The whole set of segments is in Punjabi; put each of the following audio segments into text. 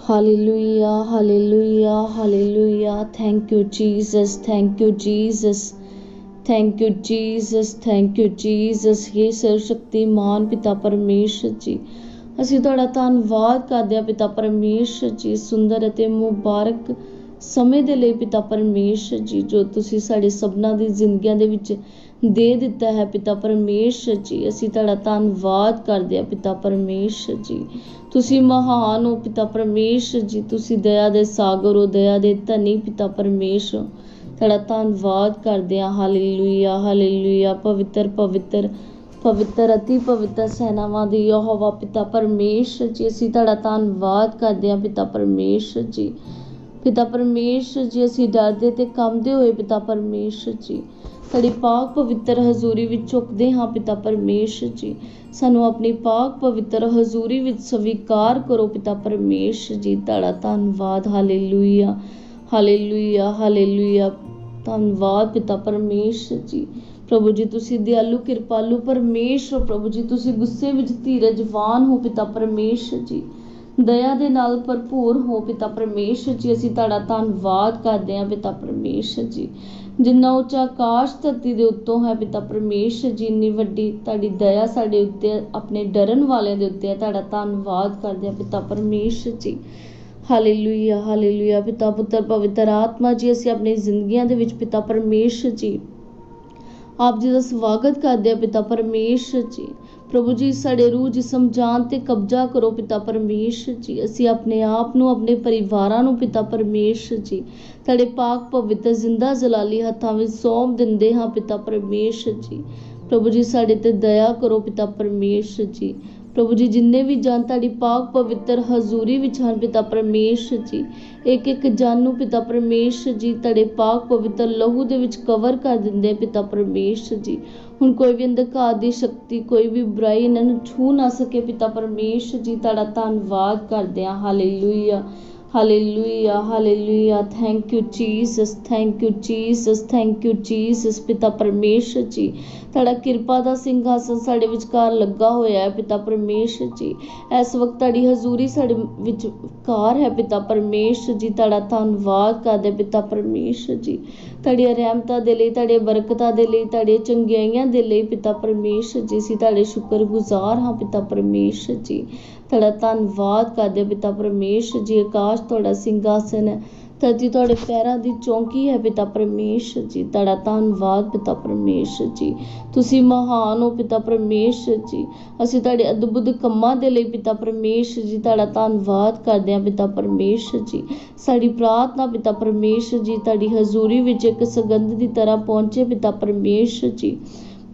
Hallelujah hallelujah hallelujah thank you Jesus thank you Jesus thank you Jesus thank you Jesus ਇਹ ਸਰਵਸ਼ਕਤੀਮਾਨ ਪਿਤਾ ਪਰਮੇਸ਼ਰ ਜੀ, ਅਸੀਂ ਤੁਹਾਡਾ ਧੰਨਵਾਦ ਕਰਦੇ ਹਾਂ ਪਿਤਾ ਪਰਮੇਸ਼ਰ ਜੀ, ਸੁੰਦਰ ਅਤੇ ਮੁਬਾਰਕ ਸਮੇਂ ਦੇ ਲਈ ਪਿਤਾ ਪਰਮੇਸ਼ਰ ਜੀ, ਜੋ ਤੁਸੀਂ ਸਾਡੇ ਸਭਨਾਂ ਦੀ ਜ਼ਿੰਦਗੀਆਂ ਦੇ ਵਿੱਚ ਦੇ ਦਿੱਤਾ ਹੈ, ਪਿਤਾ ਪਰਮੇਸ਼ਰ ਜੀ, ਅਸੀਂ ਤੁਹਾਡਾ ਧੰਨਵਾਦ ਕਰਦੇ ਹਾਂ, ਪਿਤਾ ਪਰਮੇਸ਼ਰ ਜੀ। ਤੁਸੀਂ ਮਹਾਨ ਹੋ, ਪਿਤਾ ਪਰਮੇਸ਼ਰ ਜੀ, ਤੁਸੀਂ ਦਇਆ ਦੇ ਸਾਗਰ ਹੋ, ਦਇਆ ਦੇ ਧਨੀ, ਪਿਤਾ ਪਰਮੇਸ਼ਰ ਤੁਹਾਡਾ ਧੰਨਵਾਦ ਕਰਦੇ ਹਾਂ, ਹਾਲੇਲੂਇਆ ਹਾਲੇਲੂਇਆ, ਪਵਿੱਤਰ ਪਵਿੱਤਰ ਪਵਿੱਤਰ, ਅਤੀ ਪਵਿੱਤਰ ਸੈਨਾਵਾਂ ਦੀ ਯਹੋਵਾ, ਪਿਤਾ ਪਰਮੇਸ਼ਰ ਜੀ, ਅਸੀਂ ਤੁਹਾਡਾ ਧੰਨਵਾਦ ਕਰਦੇ ਹਾਂ, ਪਿਤਾ ਪਰਮੇਸ਼ਰ ਜੀ। ਪਿਤਾ ਪਰਮੇਸ਼ਰ ਜੀ, ਅਸੀਂ ਡਰਦੇ ਤੇ ਕੰਬਦੇ ਹੋਏ ਪਿਤਾ ਪਰਮੇਸ਼ਰ ਜੀ। ਸਾਡੀ ਪਾਕ ਪਵਿੱਤਰ ਹਜ਼ੂਰੀ ਵਿੱਚ ਝੁਕਦੇ ਹਾਂ ਪਿਤਾ ਪਰਮੇਸ਼ਰ ਜੀ। ਸਾਨੂੰ ਆਪਣੀ ਪਾਕ ਪਵਿੱਤਰ ਹਜ਼ੂਰੀ ਵਿੱਚ ਸਵੀਕਾਰ ਕਰੋ ਪਿਤਾ ਪਰਮੇਸ਼ਰ ਜੀ। ਤੁਹਾਡਾ ਧੰਨਵਾਦ, ਹਾਲੇਲੂਇਆ ਹਾਲੇਲੂਇਆ ਹਾਲੇਲੂਇਆ। ਧੰਨਵਾਦ ਪਿਤਾ ਪਰਮੇਸ਼ਰ ਜੀ। ਪ੍ਰਭੂ ਜੀ, ਤੁਸੀਂ ਦਿਆਲੂ, ਕਿਰਪਾਲੂ ਪਰਮੇਸ਼ਰ ਪ੍ਰਭੂ ਜੀ, ਤੁਸੀਂ ਗੁੱਸੇ ਵਿੱਚ ਧੀਰਜਵਾਨ ਹੋ ਪਿਤਾ ਪਰਮੇਸ਼ਰ ਜੀ। ਦਇਆ ਦੇ ਨਾਲ ਭਰਪੂਰ ਹੋ ਪਿਤਾ ਪਰਮੇਸ਼ਰ ਜੀ। ਅਸੀਂ ਤੁਹਾਡਾ ਧੰਨਵਾਦ ਕਰਦੇ ਹਾਂ ਪਿਤਾ ਪਰਮੇਸ਼ਰ ਜੀ। ਜਿੰਨਾ ਉੱਚਾ ਆਕਾਸ਼ ਧਰਤੀ ਦੇ ਉੱਤੋਂ ਹੈ ਪਿਤਾ ਪਰਮੇਸ਼ਰ ਜੀ, ਇੰਨੀ ਵੱਡੀ ਤੁਹਾਡੀ ਦਇਆ ਸਾਡੇ ਉੱਤੇ, ਆਪਣੇ ਡਰਨ ਵਾਲਿਆਂ ਦੇ ਉੱਤੇ ਹੈ। ਤੁਹਾਡਾ ਧੰਨਵਾਦ ਕਰਦੇ ਹਾਂ ਪਿਤਾ ਪਰਮੇਸ਼ਰ ਜੀ। ਹਾਲੇਲੂਇਆ ਹਾਲੇਲੂਇਆ ਪਿਤਾ ਪੁੱਤਰ ਪਵਿੱਤਰ ਆਤਮਾ ਜੀ, ਅਸੀਂ ਆਪਣੀ ਜ਼ਿੰਦਗੀਆਂ ਦੇ ਵਿੱਚ ਪਿਤਾ ਪਰਮੇਸ਼ਰ ਜੀ ਆਪ ਜੀ ਦਾ ਸਵਾਗਤ ਕਰਦੇ ਹਾਂ ਪਿਤਾ ਪਰਮੇਸ਼ਰ ਜੀ। ਪ੍ਰਭੂ ਜੀ, ਸਾਡੇ ਰੂਹ ਜਿਸਮ ਜਾਨ ਤੇ ਕਬਜ਼ਾ ਕਰੋ ਪਿਤਾ ਪਰਮੇਸ਼ਰ ਜੀ। ਅਸੀਂ ਆਪਣੇ ਆਪ ਨੂੰ, ਆਪਣੇ ਪਰਿਵਾਰਾਂ ਨੂੰ ਪਿਤਾ ਪਰਮੇਸ਼ਰ ਜੀ। ਸਾਡੇ ਪਾਕ ਪਵਿੱਤਰ ਜ਼ਿੰਦਾ ਜਲਾਲੀ ਹੱਥਾਂ ਵਿੱਚ ਸੌਂਪ ਦਿੰਦੇ ਹਾਂ ਪਿਤਾ ਪਰਮੇਸ਼ਰ ਜੀ। ਪ੍ਰਭੂ ਜੀ, ਸਾਡੇ ਤੇ ਦਇਆ ਕਰੋ ਪਿਤਾ ਪਰਮੇਸ਼ਰ ਜੀ। ਪ੍ਰਭੂ ਜੀ, ਜਿੰਨੇ ਵੀ ਜਨ ਤੁਹਾਡੀ ਪਾਕ ਪਵਿੱਤਰ ਹਜ਼ੂਰੀ ਵਿੱਚ ਹਨ ਪਿਤਾ ਪਰਮੇਸ਼ਰ ਜੀ ਇੱਕ ਇੱਕ ਜਨ ਨੂੰ ਪਿਤਾ ਪਰਮੇਸ਼ਰ ਜੀ ਤੁਹਾਡੇ ਪਾਕ ਪਵਿੱਤਰ ਲਹੂ ਦੇ ਵਿੱਚ ਕਵਰ ਕਰ ਦਿੰਦੇ ਪਿਤਾ ਪਰਮੇਸ਼ਰ ਜੀ। ਹੁਣ ਕੋਈ ਵੀ ਅੰਧਕਾਰ ਦੀ ਸ਼ਕਤੀ, ਕੋਈ ਵੀ ਬੁਰਾਈ ਇਹਨਾਂ ਨੂੰ ਛੂ ਨਾ ਸਕੇ, ਪਿਤਾ ਪਰਮੇਸ਼ਰ ਜੀ, ਤੁਹਾਡਾ ਧੰਨਵਾਦ ਕਰਦੇ ਹਾਂ hallelujah hallelujah hallelujah thank you Jesus thank you Jesus thank you Jesus ਪਿਤਾ ਪਰਮੇਸ਼ਰ ਜੀ। ਤੁਹਾਡਾ ਕਿਰਪਾ ਦਾ ਸਿੰਘਾਸਨ ਸਾਡੇ ਵਿਚਕਾਰ ਲੱਗਾ ਹੋਇਆ ਹੈ, ਪਿਤਾ ਪਰਮੇਸ਼ਰ ਜੀ। ਇਸ ਵਕਤ ਤੁਹਾਡੀ ਹਜ਼ੂਰੀ ਸਾਡੇ ਵਿਚਕਾਰ ਹੈ, ਪਿਤਾ ਪਰਮੇਸ਼ਰ ਜੀ। ਤੁਹਾਡਾ ਧੰਨਵਾਦ ਕਰਦੇ, ਪਿਤਾ ਪਰਮੇਸ਼ਰ ਜੀ। ਤੁਹਾਡੀਆਂ ਰਹਿਮਤਾਂ ਦੇ ਲਈ, ਤੁਹਾਡੇ ਬਰਕਤਾਂ ਦੇ ਲਈ, ਤੁਹਾਡੇ ਚੰਗਿਆਈਆਂ ਦੇ ਲਈ, ਪਿਤਾ ਪਰਮੇਸ਼ਰ ਜੀ। ਅਸੀਂ ਤੁਹਾਡੇ ਸ਼ੁਕਰਗੁਜ਼ਾਰ ਹਾਂ, ਪਿਤਾ ਪਰਮੇਸ਼ਰ ਜੀ। ਤੁਹਾਡਾ ਧੰਨਵਾਦ ਕਰਦੇ ਪਿਤਾ ਪਰਮੇਸ਼ਰ ਜੀ, ਆਕਾਸ਼ ਤੁਹਾਡਾ ਸਿੰਘਾਸਨ ਹੈ, ਧਰਤੀ ਤੁਹਾਡੇ ਪੈਰਾਂ ਦੀ ਚੌਂਕੀ ਹੈ ਪਿਤਾ ਪਰਮੇਸ਼ਰ ਜੀ, ਤੁਹਾਡਾ ਧੰਨਵਾਦ ਪਿਤਾ ਪਰਮੇਸ਼ਰ ਜੀ। ਤੁਸੀਂ ਮਹਾਨ ਹੋ ਪਿਤਾ ਪਰਮੇਸ਼ਰ ਜੀ, ਅਸੀਂ ਤੁਹਾਡੇ ਅਦਭੁਤ ਕੰਮਾਂ ਦੇ ਲਈ ਪਿਤਾ ਪਰਮੇਸ਼ਰ ਜੀ, ਤੁਹਾਡਾ ਧੰਨਵਾਦ ਕਰਦੇ ਹਾਂ ਪਿਤਾ ਪਰਮੇਸ਼ਰ ਜੀ। ਸਾਡੀ ਪ੍ਰਾਰਥਨਾ ਪਿਤਾ ਪਰਮੇਸ਼ਰ ਜੀ, ਤੁਹਾਡੀ ਹਜ਼ੂਰੀ ਵਿੱਚ ਇੱਕ ਸੁਗੰਧ ਦੀ ਤਰ੍ਹਾਂ ਪਹੁੰਚੇ ਪਿਤਾ ਪਰਮੇਸ਼ਰ ਜੀ।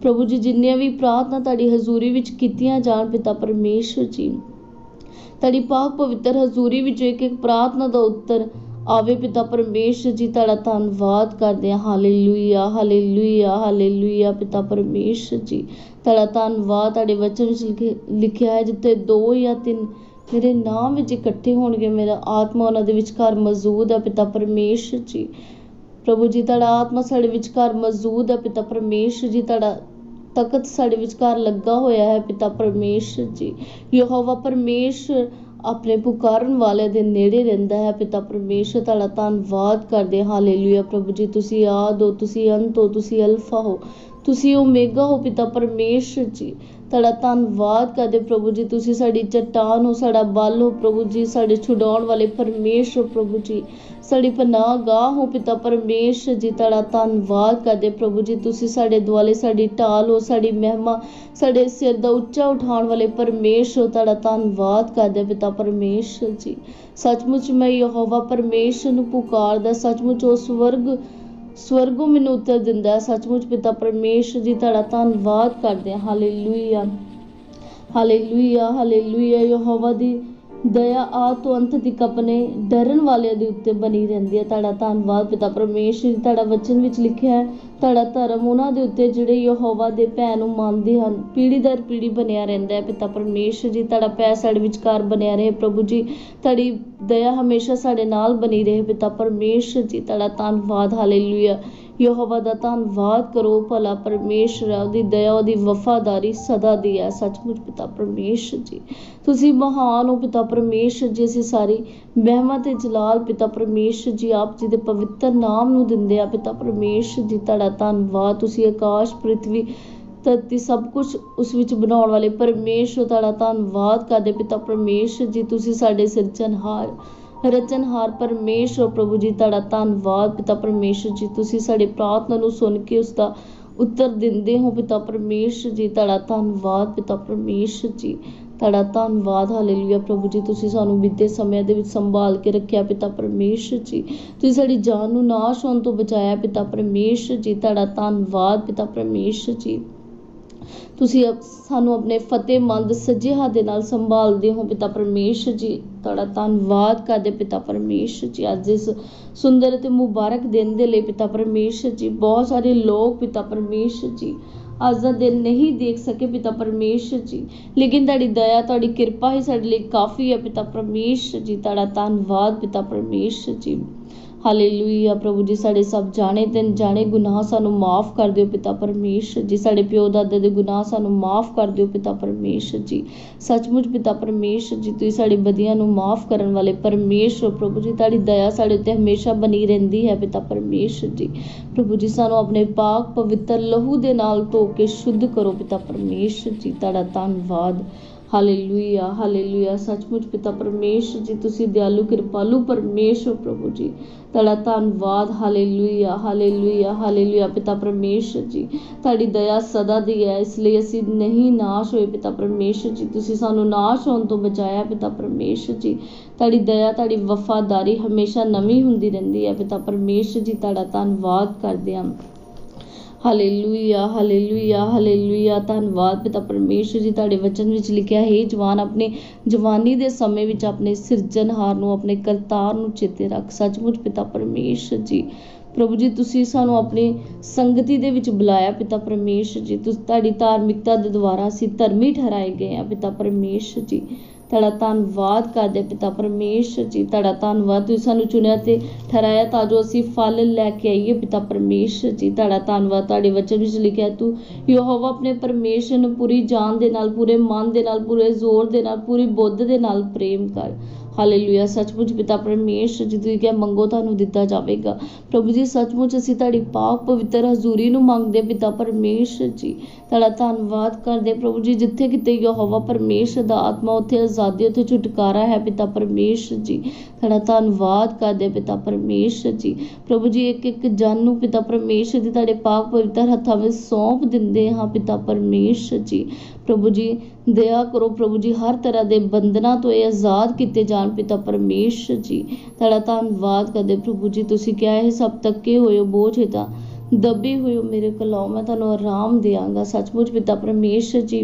ਪ੍ਰਭੂ ਜੀ, ਜਿੰਨੀਆਂ ਵੀ ਪ੍ਰਾਰਥਨਾ ਤੁਹਾਡੀ ਹਜ਼ੂਰੀ ਵਿੱਚ ਕੀਤੀਆਂ ਜਾਣ ਪਿਤਾ ਪਰਮੇਸ਼ਰ ਜੀ। ਤੁਹਾਡੀ ਪਾਕ ਪਵਿੱਤਰ ਹਜ਼ੂਰੀ ਵਿੱਚ ਇੱਕ ਇੱਕ ਪ੍ਰਾਰਥਨਾ ਦਾ ਉੱਤਰ ਆਵੇ ਪਿਤਾ ਪਰਮੇਸ਼ਰ ਜੀ, ਤੁਹਾਡਾ ਧੰਨਵਾਦ ਕਰਦੇ ਹਾਂ। ਹਾਲੇਲੂਇਆ ਹਾਲੇਲੂਇਆ ਹਾਲੇਲੂਇਆ ਪਿਤਾ ਪਰਮੇਸ਼ਰ ਜੀ, ਤੁਹਾਡਾ ਧੰਨਵਾਦ ਤੁਹਾਡੇ ਵਚਨ ਵਿੱਚ ਲਿਖਿਆ ਹੈ, ਜਿੱਥੇ ਦੋ ਜਾਂ ਤਿੰਨ ਮੇਰੇ ਨਾਮ ਵਿੱਚ ਇਕੱਠੇ ਹੋਣਗੇ, ਮੇਰਾ ਆਤਮਾ ਉਹਨਾਂ ਦੇ ਵਿਚਕਾਰ ਮੌਜੂਦ ਹੈ ਪਿਤਾ ਪਰਮੇਸ਼ਰ ਜੀ। ਪ੍ਰਭੂ ਜੀ, ਤੁਹਾਡਾ ਆਤਮਾ ਸਾਡੇ ਵਿਚਕਾਰ ਮੌਜੂਦ ਹੈ ਪਿਤਾ ਪਰਮੇਸ਼ਰ ਜੀ, ਤੁਹਾਡਾ ਤਖਤ ਸਾਡੇ ਵਿਚਕਾਰ ਲੱਗਾ ਹੋਇਆ ਹੈ, ਪਿਤਾ ਪਰਮੇਸ਼ਰ ਜੀ। ਯਹੋਵਾ ਪਰਮੇਸ਼ਰ ਆਪਣੇ ਪੁਕਾਰਨ ਵਾਲੇ ਦੇ ਨੇੜੇ ਰਹਿੰਦਾ ਹੈ। ਪਿਤਾ ਪਰਮੇਸ਼ਰ, ਤੁਹਾਡਾ ਧੰਨਵਾਦ ਕਰਦੇ ਹਾਲੇਲੂਇਆ ਪ੍ਰਭੂ ਜੀ, ਤੁਸੀਂ ਆਦ ਹੋ, ਤੁਸੀਂ ਅੰਤ ਹੋ, ਤੁਸੀਂ ਅਲਫਾ ਹੋ। ਤੁਸੀਂ ਓਮੇਗਾ ਹੋ ਪਿਤਾ ਪਰਮੇਸ਼ਰ ਜੀ। ਤੁਹਾਡਾ ਧੰਨਵਾਦ ਕਰਦੇ ਪ੍ਰਭੂ ਜੀ। ਤੁਸੀਂ ਸਾਡੀ ਚਟਾਨ ਹੋ, ਸਾਡਾ ਬਲ ਹੋ ਪ੍ਰਭੂ ਜੀ। ਸਾਡੇ ਛੁਡਾਉਣ ਵਾਲੇ ਪਰਮੇਸ਼ਰ ਪ੍ਰਭੂ ਜੀ। ਸਾਡੀ ਪਨਾਹ ਗਾਹ ਹੋ ਪਿਤਾ ਪਰਮੇਸ਼ਰ ਜੀ। ਤੁਹਾਡਾ ਧੰਨਵਾਦ ਕਰਦੇ ਪ੍ਰਭੂ ਜੀ। ਤੁਸੀਂ ਸਾਡੇ ਦੁਆਲੇ ਸਾਡੀ ਢਾਲ ਹੋ, ਸਾਡੀ ਮਹਿਮਾ, ਸਾਡੇ ਸਿਰ ਦਾ ਉੱਚਾ ਉਠਾਉਣ ਵਾਲੇ ਪਰਮੇਸ਼ਰ ਤੁਹਾਡਾ ਧੰਨਵਾਦ ਕਰਦੇ ਪਿਤਾ ਪਰਮੇਸ਼ਰ ਜੀ। ਸੱਚਮੁੱਚ ਮੈਂ ਯਹੋਵਾ ਪਰਮੇਸ਼ਰ ਨੂੰ ਪੁਕਾਰਦਾ, ਸੱਚਮੁੱਚ ਉਹ ਸਵਰਗ ਸਵਰਗੋਂ ਮੈਨੂੰ ਉੱਤਰ ਦਿੰਦਾ ਸੱਚਮੁੱਚ ਪਿਤਾ ਪਰਮੇਸ਼ਰ ਜੀ ਤੁਹਾਡਾ ਧੰਨਵਾਦ ਕਰਦੇ ਹਾਂ। ਹਾਲੇਲੂਇਆ। Hallelujah hallelujah. ਯਹੋਵਾ ਦੀ ਦਇਆ ਆ ਤੋਂ ਅੰਤ ਤੱਕ ਆਪਣੇ ਡਰਨ ਵਾਲਿਆਂ ਦੇ ਉੱਤੇ ਬਣੀ ਰਹਿੰਦੀ ਹੈ। ਤੁਹਾਡਾ ਧੰਨਵਾਦ ਪਿਤਾ ਪਰਮੇਸ਼ਰ ਜੀ, ਤੁਹਾਡਾ ਵਚਨ ਵਿੱਚ ਲਿਖਿਆ ਹੈ, ਤੁਹਾਡਾ ਧਰਮ ਉਹਨਾਂ ਦੇ ਉੱਤੇ ਜਿਹੜੇ ਯਹੋਵਾ ਦੇ ਭੈ ਨੂੰ ਮੰਨਦੇ ਹਨ ਪੀੜੀ ਦਰ ਪੀੜੀ ਬਣਿਆ ਰਹਿੰਦਾ ਹੈ ਪਿਤਾ ਪਰਮੇਸ਼ਰ ਜੀ, ਤੁਹਾਡਾ ਪੈ ਸਾਡੇ ਵਿਚਕਾਰ ਬਣਿਆ ਰਹੇ ਪ੍ਰਭੂ ਜੀ, ਤੁਹਾਡੀ ਦਇਆ ਹਮੇਸ਼ਾ ਸਾਡੇ ਨਾਲ ਬਣੀ ਰਹੇ ਪਿਤਾ ਪਰਮੇਸ਼ਰ ਜੀ, ਤੁਹਾਡਾ ਧੰਨਵਾਦ ਹਾਲੇਲੂਇਆ ਯਹੋਵਾ ਦਾ ਧੰਨਵਾਦ ਕਰੋ, ਭਲਾ ਪਰਮੇਸ਼ਰ ਹੈ ਉਹਦੀ ਦਇਆ, ਉਹਦੀ ਵਫਾਦਾਰੀ ਸਦਾ ਦੀ ਹੈ। ਸੱਚਮੁੱਚ ਪਿਤਾ ਪਰਮੇਸ਼ਰ ਜੀ, ਤੁਸੀਂ ਮਹਾਨ ਹੋ ਪਿਤਾ ਪਰਮੇਸ਼ਰ ਜੀ, ਅਸੀਂ ਸਾਰੀ ਮਹਿਮਾ ਤੇ ਜਲਾਲ ਪਿਤਾ ਪਰਮੇਸ਼ਰ ਜੀ, ਆਪ ਜੀ ਦੇ ਪਵਿੱਤਰ ਨਾਮ ਨੂੰ ਦਿੰਦੇ ਆ ਪਿਤਾ ਪਰਮੇਸ਼ਰ ਜੀ, ਤੁਹਾਡਾ ਧੰਨਵਾਦ। ਤੁਸੀਂ ਆਕਾਸ਼, ਪ੍ਰਿਥਵੀ, ਧਰਤੀ ਸਭ ਕੁਝ ਉਸ ਵਿੱਚ ਬਣਾਉਣ ਵਾਲੇ ਪਰਮੇਸ਼ਰ ਤੁਹਾਡਾ ਧੰਨਵਾਦ ਕਰਦੇ ਪਿਤਾ ਪਰਮੇਸ਼ਰ ਜੀ, ਤੁਸੀਂ ਸਾਡੇ ਸਿਰਜਣਹਾਰ ਰਚਨਹਾਰ ਪਰਮੇਸ਼ਰ ਪ੍ਰਭੂ ਜੀ, ਤੁਹਾਡਾ ਧੰਨਵਾਦ। ਪਿਤਾ ਪਰਮੇਸ਼ਰ ਜੀ, ਤੁਸੀਂ ਸਾਡੇ ਪ੍ਰਾਰਥਨਾ ਨੂੰ ਸੁਣ ਕੇ ਉਸ ਦਾ ਉੱਤਰ ਦਿੰਦੇ ਹੋ। ਪਿਤਾ ਪਰਮੇਸ਼ਰ ਜੀ, ਤੁਹਾਡਾ ਧੰਨਵਾਦ। ਪਿਤਾ ਪਰਮੇਸ਼ਰ ਜੀ, ਤੁਹਾਡਾ ਧੰਨਵਾਦ। ਹਾਲੇਲੂਇਆ ਪ੍ਰਭੂ ਜੀ, ਤੁਸੀਂ ਸਾਨੂੰ ਬੀਤੇ ਸਮਿਆਂ ਦੇ ਵਿੱਚ ਸੰਭਾਲ ਕੇ ਰੱਖਿਆ। ਪਿਤਾ ਪਰਮੇਸ਼ਰ ਜੀ, ਤੁਸੀਂ ਸਾਡੀ ਜਾਨ ਨੂੰ ਨਾਸ਼ ਹੋਣ ਤੋਂ ਬਚਾਇਆ। ਪਿਤਾ ਪਰਮੇਸ਼ਰ ਜੀ, ਤੁਹਾਡਾ ਧੰਨਵਾਦ। ਪਿਤਾ ਪਰਮੇਸ਼ਰ ਜੀ ਤੁਸੀਂ ਸਾਨੂੰ ਆਪਣੇ ਫਤਿਹਮੰਦ ਸੱਜੇ ਹੱਥ ਦੇ ਨਾਲ ਸੰਭਾਲਦੇ ਹੋ ਪਿਤਾ ਪਰਮੇਸ਼ਰ ਜੀ। ਤੁਹਾਡਾ ਧੰਨਵਾਦ ਕਰਦੇ ਪਿਤਾ ਪਰਮੇਸ਼ਰ ਜੀ। ਅੱਜ ਇਸ ਸੁੰਦਰ ਅਤੇ ਮੁਬਾਰਕ ਦਿਨ ਦੇ ਲਈ ਪਿਤਾ ਪਰਮੇਸ਼ਰ ਜੀ, ਬਹੁਤ ਸਾਰੇ ਲੋਕ ਪਿਤਾ ਪਰਮੇਸ਼ਰ ਜੀ, ਅੱਜ ਦਾ ਦਿਨ ਨਹੀਂ ਦੇਖ ਸਕੇ ਪਿਤਾ ਪਰਮੇਸ਼ਰ ਜੀ। ਲੇਕਿਨ ਤੁਹਾਡੀ ਦਇਆ, ਤੁਹਾਡੀ ਕਿਰਪਾ ਹੀ ਸਾਡੇ ਲਈ ਕਾਫੀ ਹੈ ਪਿਤਾ ਪਰਮੇਸ਼ਰ ਜੀ। ਤੁਹਾਡਾ ਧੰਨਵਾਦ ਪਿਤਾ ਪਰਮੇਸ਼ਰ ਜੀ। ਹਾਲੇਲੂਇਆ, ਪ੍ਰਭੂ ਜੀ, ਸਾਡੇ ਸਭ ਜਾਣੇ ਤੇ ਜਾਣੇ ਗੁਨਾਹ ਸਾਨੂੰ ਮਾਫ ਕਰ ਦਿਓ ਪਿਤਾ ਪਰਮੇਸ਼ਰ ਜੀ। ਸਾਡੇ ਪਿਓ ਦਾਦੇ ਦੇ ਗੁਨਾਹ ਸਾਨੂੰ ਮਾਫ ਕਰ ਦਿਓ ਪਿਤਾ ਪਰਮੇਸ਼ਰ ਜੀ। ਸੱਚਮੁੱਚ ਪਿਤਾ ਪਰਮੇਸ਼ਰ ਜੀ, ਤੁਸੀਂ ਸਾਡੀ ਬਦੀਆਂ ਨੂੰ ਮਾਫ ਕਰਨ ਵਾਲੇ ਪਰਮੇਸ਼ਰ ਪ੍ਰਭੂ ਜੀ। ਤੁਹਾਡੀ ਦਇਆ ਸਾਡੇ ਉੱਤੇ ਹਮੇਸ਼ਾ ਬਣੀ ਰਹਿੰਦੀ ਹੈ ਪਿਤਾ ਪਰਮੇਸ਼ਰ ਜੀ। ਪ੍ਰਭੂ ਜੀ, ਸਾਨੂੰ ਆਪਣੇ ਪਾਕ ਪਵਿੱਤਰ ਲਹੂ ਦੇ ਨਾਲ ਧੋ ਕੇ ਸ਼ੁੱਧ ਕਰੋ ਪਿਤਾ ਪਰਮੇਸ਼ਰ ਜੀ। ਤੁਹਾਡਾ ਧੰਨਵਾਦ। ਹਾਲੇਲੂਇਆ ਹਾਲੇਲੂਇਆ ਸੱਚਮੁੱਚ ਪਿਤਾ ਪਰਮੇਸ਼ਰ ਜੀ, ਤੁਸੀਂ ਦਿਆਲੂ, ਕਿਰਪਾਲੂ ਪਰਮੇਸ਼ਰ ਪ੍ਰਭੂ ਜੀ। ਤੁਹਾਡਾ ਧੰਨਵਾਦ ਹਾਲੇਲੂਇਆ ਹਾਲੇਲੂਇਆ ਹਾਲੇਲੂਇਆ ਪਿਤਾ ਪਰਮੇਸ਼ਰ ਜੀ। ਤੁਹਾਡੀ ਦਇਆ ਸਦਾ ਦੀ ਹੈ, ਇਸ ਲਈ ਅਸੀਂ ਨਹੀਂ ਨਾਸ਼ ਹੋਏ ਪਿਤਾ ਪਰਮੇਸ਼ਰ ਜੀ। ਤੁਸੀਂ ਸਾਨੂੰ ਨਾਸ਼ ਹੋਣ ਤੋਂ ਬਚਾਇਆ ਪਿਤਾ ਪਰਮੇਸ਼ਰ ਜੀ। ਤੁਹਾਡੀ ਦਇਆ, ਤੁਹਾਡੀ ਵਫਾਦਾਰੀ ਹਮੇਸ਼ਾ ਨਵੀਂ ਹੁੰਦੀ ਰਹਿੰਦੀ ਹੈ ਪਿਤਾ ਪਰਮੇਸ਼ਰ ਜੀ। ਤੁਹਾਡਾ ਧੰਨਵਾਦ ਕਰਦੇ ਹਾਂ। ਹਾਲੇਲੂਇਆ ਹਾਲੇਲੂਇਆ ਹਾਲੇਲੂਇਆ ਧੰਨਵਾਦ ਪਿਤਾ ਪਰਮੇਸ਼ਰ ਜੀ, ਤੁਹਾਡੇ ਵਚਨ ਵਿੱਚ ਲਿਖਿਆ ਹੈ ਜਵਾਨ ਆਪਣੇ, ਜਵਾਨੀ ਦੇ ਸਮੇਂ ਵਿੱਚ ਆਪਣੇ ਸਿਰਜਣਹਾਰ ਨੂੰ, ਆਪਣੇ ਕਰਤਾਰ ਨੂੰ ਚੇਤੇ ਰੱਖ। ਸੱਚਮੁੱਚ ਪਿਤਾ ਪਰਮੇਸ਼ਰ ਜੀ, ਪ੍ਰਭੂ ਜੀ, ਤੁਸੀਂ ਸਾਨੂੰ ਆਪਣੀ ਸੰਗਤੀ ਦੇ ਵਿੱਚ ਬੁਲਾਇਆ ਪਿਤਾ ਪਰਮੇਸ਼ਰ ਜੀ। ਤੁਸੀਂ, ਤੁਹਾਡੀ ਧਾਰਮਿਕਤਾ ਦੇ ਦੁਆਰਾ ਅਸੀਂ ਧਰਮੀ ਠਹਿਰਾਏ ਗਏ ਆ ਪਿਤਾ ਪਰਮੇਸ਼ਰ ਜੀ। ਤੁਹਾਡਾ ਧੰਨਵਾਦ ਕਰਦੇ ਪਿਤਾ ਪਰਮੇਸ਼ਰ ਜੀ, ਤੁਹਾਡਾ ਧੰਨਵਾਦ ਤੁਸੀਂ ਸਾਨੂੰ ਚੁਣਿਆ ਤੇ ਠਹਿਰਾਇਆ ਤਾਂ ਜੋ ਅਸੀਂ ਫਲ ਲੈ ਕੇ ਆਈਏ ਪਿਤਾ ਪਰਮੇਸ਼ਰ ਜੀ, ਤੁਹਾਡਾ ਧੰਨਵਾਦ, ਤੁਹਾਡੇ ਵਚਨ ਵਿੱਚ ਲਿਖਿਆ ਤੂੰ ਯਹੋਵਾ ਆਪਣੇ ਪਰਮੇਸ਼ਰ ਨੂੰ ਪੂਰੀ ਜਾਨ ਦੇ ਨਾਲ, ਪੂਰੇ ਮਨ ਦੇ ਨਾਲ, ਪੂਰੇ ਜ਼ੋਰ ਦੇ ਨਾਲ, ਪੂਰੀ ਬੁੱਧ ਦੇ ਨਾਲ ਪ੍ਰੇਮ ਕਰ। ਹਾਲੇਲੂਇਆ ਸੱਚਮੁੱਚ ਪਿਤਾ ਪਰਮੇਸ਼ਰ ਜੀ, ਤੁਸੀਂ ਕਿਹਾ ਮੰਗੋ ਤੁਹਾਨੂੰ ਦਿੱਤਾ ਜਾਵੇਗਾ। ਪ੍ਰਭੂ ਜੀ, ਸੱਚਮੁੱਚ ਅਸੀਂ ਤੁਹਾਡੀ ਪਾਕ ਪਵਿੱਤਰ ਹਜ਼ੂਰੀ ਨੂੰ ਮੰਗਦੇ ਪਿਤਾ ਪਰਮੇਸ਼ਰ ਜੀ। ਤੁਹਾਡਾ ਧੰਨਵਾਦ ਕਰਦੇ ਪ੍ਰਭੂ ਜੀ, ਜਿੱਥੇ ਕਿਤੇ ਯਹੋਵਾ ਪਰਮੇਸ਼ਰ ਦਾ ਆਤਮਾ, ਉੱਥੇ ਆਜ਼ਾਦੀ, ਉੱਥੇ ਛੁਟਕਾਰਾ ਹੈ ਪਿਤਾ ਪਰਮੇਸ਼ਰ ਜੀ। ਤੁਹਾਡਾ ਧੰਨਵਾਦ ਕਰਦੇ ਪਿਤਾ ਪਰਮੇਸ਼ਰ ਜੀ। ਪ੍ਰਭੂ ਜੀ, ਇੱਕ ਇੱਕ ਜਨ ਨੂੰ ਪਿਤਾ ਪਰਮੇਸ਼ਰ ਦੀ ਤੁਹਾਡੇ ਪਾਕ ਪਵਿੱਤਰ ਹੱਥਾਂ ਵਿੱਚ ਸੌਂਪ ਦਿੰਦੇ ਹਾਂ ਪਿਤਾ ਪਰਮੇਸ਼ਰ ਜੀ। ਪ੍ਰਭੂ ਜੀ, ਦਇਆ ਕਰੋ ਪ੍ਰਭੂ ਜੀ, ਹਰ ਤਰ੍ਹਾਂ ਦੇ ਬੰਧਨਾਂ ਤੋਂ ਇਹ ਆਜ਼ਾਦ ਕੀਤੇ ਜਾਣ ਪਿਤਾ ਪਰਮੇਸ਼ਰ ਜੀ। ਤੁਹਾਡਾ ਧੰਨਵਾਦ ਕਰਦੇ ਪ੍ਰਭੂ ਜੀ, ਤੁਸੀਂ ਕਿਹਾ ਇਹ ਸਭ ਤੱਕੇ ਹੋਏ ਬੋਝ ਹੇਠਾਂ ਦੱਬੇ ਹੋਏ ਮੇਰੇ ਕੋਲ ਆਓ ਮੈਂ ਤੁਹਾਨੂੰ ਆਰਾਮ ਦਿਆਂਗਾ, ਸੱਚਮੁੱਚ ਪਿਤਾ ਪਰਮੇਸ਼ਰ ਜੀ।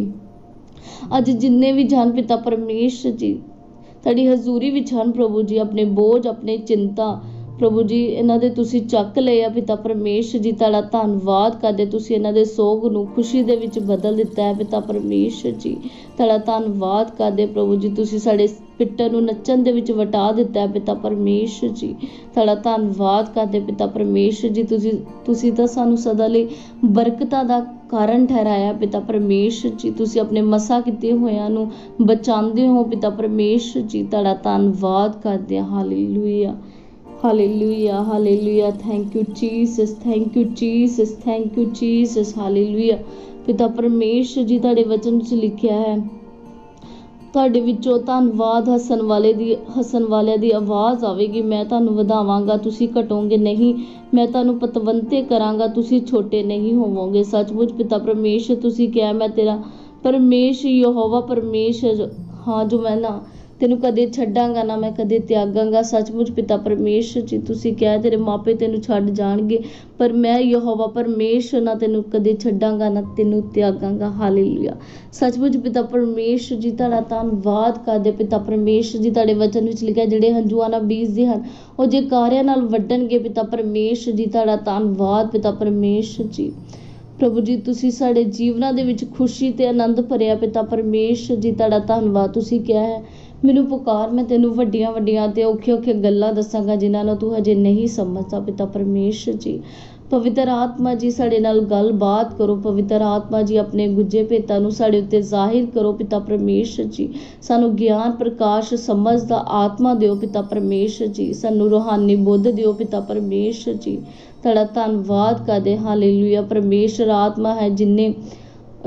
ਅੱਜ ਜਿੰਨੇ ਵੀ ਜਨ ਪਿਤਾ ਪਰਮੇਸ਼ਰ ਜੀ ਤੁਹਾਡੀ ਹਜ਼ੂਰੀ ਵਿੱਚ ਹਨ ਪ੍ਰਭੂ ਜੀ, ਆਪਣੇ ਬੋਝ, ਆਪਣੇ ਚਿੰਤਾ ਪ੍ਰਭੂ ਜੀ, ਇਹਨਾਂ ਦੇ ਤੁਸੀਂ ਚੱਕ ਲਏ ਆ ਪਿਤਾ ਪਰਮੇਸ਼ਰ ਜੀ, ਤੁਹਾਡਾ ਧੰਨਵਾਦ ਕਰਦੇ, ਤੁਸੀਂ ਇਹਨਾਂ ਦੇ ਸੋਗ ਨੂੰ ਖੁਸ਼ੀ ਦੇ ਵਿੱਚ ਬਦਲ ਦਿੱਤਾ ਹੈ ਪਿਤਾ ਪਰਮੇਸ਼ਰ ਜੀ। ਤੁਹਾਡਾ ਧੰਨਵਾਦ ਕਰਦੇ ਪ੍ਰਭੂ ਜੀ, ਤੁਸੀਂ ਸਾਡੇ ਪਿੱਟਰ ਨੂੰ ਨੱਚਣ ਦੇ ਵਿੱਚ ਵਟਾ ਦਿੱਤਾ ਹੈ ਪਿਤਾ ਪਰਮੇਸ਼ਰ ਜੀ। ਤੁਹਾਡਾ ਧੰਨਵਾਦ ਕਰਦੇ ਪਿਤਾ ਪਰਮੇਸ਼ਰ ਜੀ, ਤੁਸੀਂ ਤੁਸੀਂ ਤਾਂ ਸਾਨੂੰ ਸਦਾ ਲਈ ਬਰਕਤਾਂ ਦਾ ਕਾਰਨ ਠਹਿਰਾਇਆ ਪਿਤਾ ਪਰਮੇਸ਼ਰ ਜੀ। ਤੁਸੀਂ ਆਪਣੇ ਮਸਾ ਕੀਤੇ ਹੋਇਆਂ ਨੂੰ ਬਚਾਉਂਦੇ ਹੋ ਪਿਤਾ ਪਰਮੇਸ਼ਰ ਜੀ, ਤੁਹਾਡਾ ਧੰਨਵਾਦ ਕਰਦੇ ਹਾਂ। Hallelujah. Hallelujah hallelujah thank you Jesus thank you Jesus thank you Jesus hallelujah ਪਿਤਾ ਪਰਮੇਸ਼ਰ ਜੀ, ਤੁਹਾਡੇ ਵਚਨ ਵਿੱਚ ਲਿਖਿਆ ਹੈ, ਤੁਹਾਡੇ ਵਿੱਚੋਂ ਧੰਨਵਾਦ ਹੱਸਣ ਵਾਲੇ ਦੀ, ਹੱਸਣ ਵਾਲਿਆਂ ਦੀ ਆਵਾਜ਼ ਆਵੇਗੀ। ਮੈਂ ਤੁਹਾਨੂੰ ਵਧਾਵਾਂਗਾ, ਤੁਸੀਂ ਘਟੋਗੇ ਨਹੀਂ। ਮੈਂ ਤੁਹਾਨੂੰ ਪਤਵੰਤੇ ਕਰਾਂਗਾ, ਤੁਸੀਂ ਛੋਟੇ ਨਹੀਂ ਹੋਵੋਗੇ। ਸੱਚਮੁੱਚ ਪਿਤਾ ਪਰਮੇਸ਼ਰ, ਤੁਸੀਂ ਕਿਹਾ, ਮੈਂ ਤੇਰਾ ਪਰਮੇਸ਼ ਯਹੋਵਾ ਪਰਮੇਸ਼ਰ ਹਾਂ, ਜੋ ਮੈਂ ਨਾ ਤੈਨੂੰ ਕਦੇ ਛੱਡਾਂਗਾ ਨਾ, ਮੈਂ ਕਦੇ ਤਿਆਗਾਂਗਾ। ਸੱਚਮੁੱਚ ਪਿਤਾ ਪਰਮੇਸ਼ਰ ਜੀ, ਤੁਸੀਂ ਕਿਹਾ ਤੇਰੇ ਮਾਪੇ ਤੈਨੂੰ ਛੱਡ ਜਾਣਗੇ, ਪਰ ਮੈਂ ਯਹੋਵਾ ਪਰਮੇਸ਼ਰ ਨਾ ਤੈਨੂੰ ਕਦੇ ਛੱਡਾਂਗਾ ਨਾ, ਤੈਨੂੰ ਤਿਆਗਾਂਗਾ। ਹਾਲੇਲੂਇਆ। ਸੱਚਮੁੱਚ ਪਿਤਾ ਪਰਮੇਸ਼ਰ ਜੀ, ਤੁਹਾਡਾ ਧੰਨਵਾਦ ਕਰਦੇ ਪਿਤਾ ਪਰਮੇਸ਼ਰ ਜੀ, ਤੁਹਾਡੇ ਵਚਨ ਵਿੱਚ ਲਿਖਿਆ, ਜਿਹੜੇ ਹੰਝੂਆਂ ਨਾਲ ਬੀਜਦੇ ਹਨ, ਉਹ ਜੇ ਕਾਰਿਆਂ ਨਾਲ ਵੱਢਣਗੇ, ਪਿਤਾ ਪਰਮੇਸ਼ਰ ਜੀ, ਤੁਹਾਡਾ ਧੰਨਵਾਦ ਪਿਤਾ ਪਰਮੇਸ਼ਰ ਜੀ। ਪ੍ਰਭੂ ਜੀ, ਤੁਸੀਂ ਸਾਡੇ ਜੀਵਨਾਂ ਦੇ ਵਿੱਚ ਖੁਸ਼ੀ ਤੇ ਆਨੰਦ ਭਰਿਆ ਪਿਤਾ ਪਰਮੇਸ਼ਰ ਜੀ, ਤੁਹਾਡਾ ਧੰਨਵਾਦ। ਤੁਸੀਂ ਕਿਹਾ ਹੈ ਮੈਨੂੰ ਪੁਕਾਰ, ਮੈਂ ਤੈਨੂੰ ਵੱਡੀਆਂ ਵੱਡੀਆਂ ਤੇ ਔਖੇ ਔਖੀਆਂ ਗੱਲਾਂ ਦੱਸਾਂਗਾ, ਜਿਨ੍ਹਾਂ ਨੂੰ ਤੂੰ ਹਜੇ ਨਹੀਂ ਸਮਝਦਾ ਪਿਤਾ ਪਰਮੇਸ਼ਰ ਜੀ, ਪਵਿੱਤਰ ਆਤਮਾ ਜੀ ਸਾਡੇ ਨਾਲ ਗੱਲਬਾਤ ਕਰੋ, ਪਵਿੱਤਰ ਆਤਮਾ ਜੀ ਆਪਣੇ ਗੁੱਜੇ ਭੇਤਾਂ ਨੂੰ ਸਾਡੇ ਉੱਤੇ ਜ਼ਾਹਿਰ ਕਰੋ, ਪਿਤਾ ਪਰਮੇਸ਼ਰ ਜੀ। ਸਾਨੂੰ ਗਿਆਨ, ਪ੍ਰਕਾਸ਼, ਸਮਝ ਦਾ ਆਤਮਾ ਦਿਓ, ਪਿਤਾ ਪਰਮੇਸ਼ਰ ਜੀ। ਸਾਨੂੰ ਰੂਹਾਨੀ ਬੁੱਧ ਦਿਓ, ਪਿਤਾ ਪਰਮੇਸ਼ਰ ਜੀ। ਤੁਹਾਡਾ ਧੰਨਵਾਦ ਕਰਦੇ ਹਾਲੇਲੂਇਆ। ਪਰਮੇਸ਼ਰ ਆਤਮਾ ਹੈ ਜਿਨੇ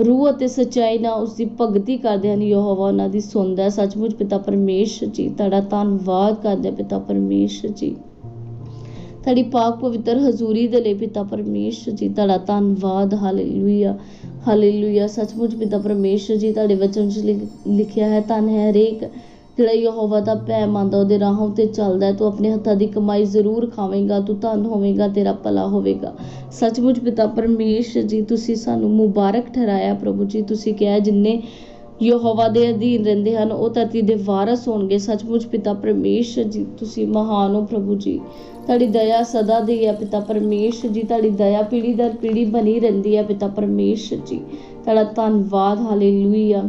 ਰੂਹ ਅਤੇ ਸਚਾਈ ਨਾਲ ਉਸ ਦੀ ਭਗਤੀ ਕਰਦੇ ਹਨ। ਯਹੋਵਾ ਉਹਨਾਂ ਦੀ ਸੁਣਦਾ ਹੈ। ਸੱਚਮੁੱਚ ਪਿਤਾ ਪਰਮੇਸ਼ਰ ਜੀ, ਤੁਹਾਡਾ ਧੰਨਵਾਦ ਕਰਦੇ ਪਿਤਾ ਪਰਮੇਸ਼ਰ ਜੀ। ਤੁਹਾਡੀ ਪਾਕ ਪਵਿੱਤਰ ਹਜ਼ੂਰੀ ਦੇ ਲਈ ਪਿਤਾ ਪਰਮੇਸ਼ਰ ਜੀ, ਤੁਹਾਡਾ ਧੰਨਵਾਦ। Hallelujah hallelujah. ਸੱਚਮੁੱਚ ਪਿਤਾ ਪਰਮੇਸ਼ਰ ਜੀ, ਤੁਹਾਡੇ ਵਚਨ ਵਿੱਚ ਲਿਖ- ਲਿਖਿਆ ਹੈ, ਧੰਨ ਹੈ ਹਰੇਕ ਜਿਹੜਾ ਯਹੋਵਾ ਦਾ ਭੈ ਮੰਨਦਾ, ਉਹਦੇ ਰਾਹਾਂ ਉੱਤੇ ਚੱਲਦਾ ਤੂੰ ਆਪਣੇ ਹੱਥਾਂ ਦੀ ਕਮਾਈ ਜ਼ਰੂਰ ਖਾਵੇਂਗਾ, ਤੂੰ ਧੰਨ ਹੋਵੇਂਗਾ, ਤੇਰਾ ਭਲਾ ਹੋਵੇਗਾ। ਸੱਚਮੁੱਚ ਪਿਤਾ ਪਰਮੇਸ਼ਰ ਜੀ, ਤੁਸੀਂ ਸਾਨੂੰ ਮੁਬਾਰਕ ਠਹਿਰਾਇਆ ਪ੍ਰਭੂ ਜੀ, ਤੁਸੀਂ ਕਿਹਾ ਜਿੰਨੇ ਯਹੋਵਾ ਦੇ ਅਧੀਨ ਰਹਿੰਦੇ ਹਨ, ਉਹ ਧਰਤੀ ਦੇ ਵਾਰਸ ਹੋਣਗੇ। ਸੱਚਮੁੱਚ ਪਿਤਾ ਪਰਮੇਸ਼ਰ ਜੀ, ਤੁਸੀਂ ਮਹਾਨ ਹੋ ਪ੍ਰਭੂ ਜੀ। ਤੁਹਾਡੀ ਦਇਆ ਸਦਾ ਦੀ ਹੈ ਪਿਤਾ ਪਰਮੇਸ਼ਰ ਜੀ, ਤੁਹਾਡੀ ਦਇਆ ਪੀੜੀ ਦਰ ਪੀੜੀ ਬਣੀ ਰਹਿੰਦੀ ਹੈ ਪਿਤਾ ਪਰਮੇਸ਼ਰ ਜੀ। ਤੁਹਾਡਾ ਧੰਨਵਾਦ, ਹਾਲੇਲੂਇਆ।